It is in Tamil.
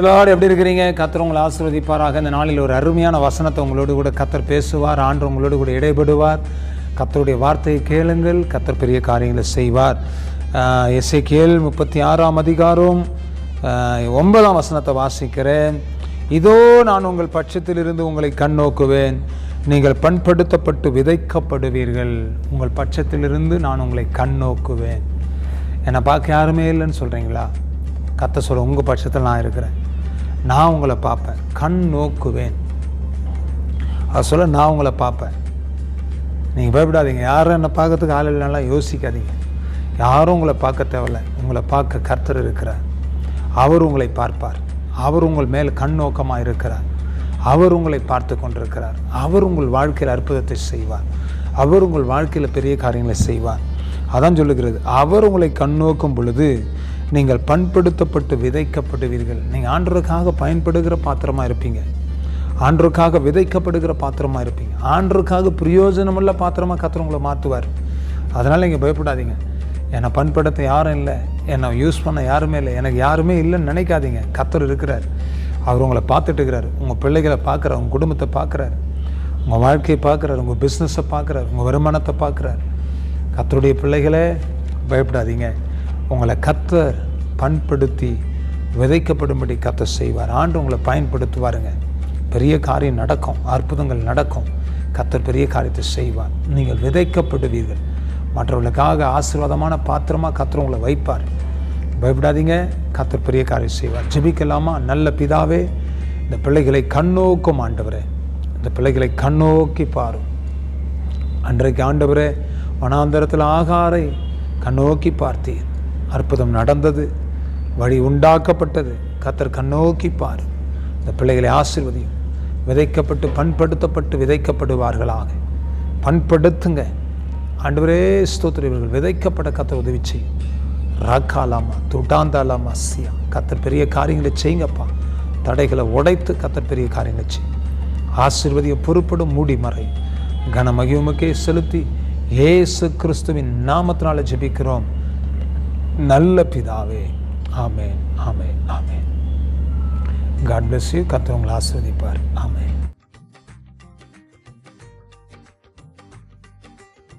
இதோடு எப்படி இருக்கிறீங்க? கத்தர் உங்களை ஆசீர்வதிப்பாராக. இந்த நாளில் ஒரு அருமையான வசனத்தை உங்களோடு கூட கத்தர் பேசுவார் ஆண்டு உங்களோடு கூட இடைபடுவார். கத்தருடைய வார்த்தையை கேளுங்கள் கத்தர் பெரிய காரியங்களை செய்வார். எஸ்ஐ கேள் முப்பத்தி ஆறாம் அதிகாரம் ஒன்பதாம் வசனத்தை வாசிக்கிறேன். இதோ நான் உங்கள் பட்சத்திலிருந்து உங்களை கண்ணோக்குவேன். நீங்கள் பண்படுத்தப்பட்டு விதைக்கப்படுவீர்கள். உங்கள் பட்சத்திலிருந்து நான் உங்களை கண்ணோக்குவேன். என்னை பார்க்க யாருமே இல்லைன்னு சொல்கிறீங்களா கத்த சொல்ல உங்கள் பட்சத்தில் நான் இருக்கிறேன். நான் உங்களை பார்ப்பேன். கண் நோக்குவேன். அதை சொல்ல நான் உங்களை பார்ப்பேன். நீங்கள் பயப்படாதீங்க. யாரும் என்னை பார்க்கறதுக்கு ஆள் இல்லைனாலாம் யோசிக்காதீங்க. யாரும் உங்களை பார்க்க தேவையில்ல. உங்களை பார்க்க கர்த்தர் இருக்கிறார். அவர் உங்களை பார்ப்பார். அவர் உங்கள் மேல் கண் நோக்கமாக இருக்கிறார். அவர் உங்களை பார்த்து கொண்டிருக்கிறார். அவர் உங்கள் வாழ்க்கையில் அற்புதத்தை செய்வார். அவர் உங்கள் வாழ்க்கையில் பெரிய காரியங்களை செய்வார். அதான் சொல்லுகிறது. அவர் உங்களை கண்ணோக்கும் பொழுது நீங்கள் பண்படுத்தப்பட்டு விதைக்கப்படுவீர்கள் நீங்கள் ஆண்டருக்காக பயன்படுகிற பாத்திரமாக இருப்பீங்க. ஆண்டருக்காக விதைக்கப்படுகிற பாத்திரமாக இருப்பீங்க. ஆண்டருக்காக பிரயோஜனமுள்ள பாத்திரமாக கத்தர் உங்களை மாற்றுவார். அதனால் நீங்கள் பயப்படாதீங்க. என்னை பண்படுத்த யாரும் இல்லை. என்னை யூஸ் பண்ண யாருமே இல்லை. எனக்கு யாருமே இல்லைன்னு நினைக்காதீங்க. கத்தர் இருக்கிறார். அவர் உங்களை பார்த்துட்டு இருக்கிறார் உங்கள் பிள்ளைகளை பார்க்குறார். உங்கள் குடும்பத்தை பார்க்குறாரு. உங்கள் வாழ்க்கையை பார்க்குறாரு. உங்கள் பிஸ்னஸை பார்க்குறாரு. உங்கள் வருமானத்தை பார்க்குறாரு. கத்தருடைய பிள்ளைகளே பயப்படாதீங்க. உங்களை கத்தர் பண்படுத்தி விதைக்கப்படும்படி கத்தர் செய்வார். ஆண்டு உங்களை பயன்படுத்துவாருங்க. பெரிய காரியம் நடக்கும். அற்புதங்கள் நடக்கும். கத்தர் பெரிய காரியத்தை செய்வார். நீங்கள் விதைக்கப்படுவீர்கள். மற்றவர்களுக்காக ஆசீர்வாதமான பாத்திரமாக கத்தர் உங்களை வைப்பார். பயப்படாதீங்க. கத்தர் பெரிய காரியம் செய்வார். ஜெபிக்கலாமா? நல்ல பிதாவே இந்த பிள்ளைகளை கண்ணோக்கும் ஆண்டவரே. இந்த பிள்ளைகளை கண்ணோக்கி பாரும். அன்றைக்கு ஆண்டவரே வனாந்தரத்தில் ஆகாரை கண்ணோக்கி பார்த்தீர். அற்புதம் நடந்தது. வழி உண்டாக்கப்பட்டது. கத்தர் கண்ணோக்கி பார். இந்த பிள்ளைகளை ஆசிர்வதியும். விதைக்கப்பட்டு பண்படுத்தப்பட்டு விதைக்கப்படுவார்களாக. பண்படுத்துங்க. ஆண்டவரே ஸ்தோத்திரம். இவர்கள் விதைக்கப்பட கத்தர் உதவி செய்யும். ராக்காலாமா துட்டாந்தாலாமா சியா கத்தர் பெரிய காரியங்களை செய்யுங்கப்பா. தடைகளை உடைத்து கத்தர் பெரிய காரியங்களை செய்யும் ஆசீர்வதிய பொறுப்படும் மூடி மறை. கனமகிமுக்கே செலுத்தி ஏசு கிறிஸ்துவின் நாமத்தினால ஜெபிக்கிறோம். நல்ல பிதாவே. ஆமென் ஆமென் ஆமென். காட் பிளஸ் யூ கத்தர் உங்களை ஆசீர்வதிப்பார்.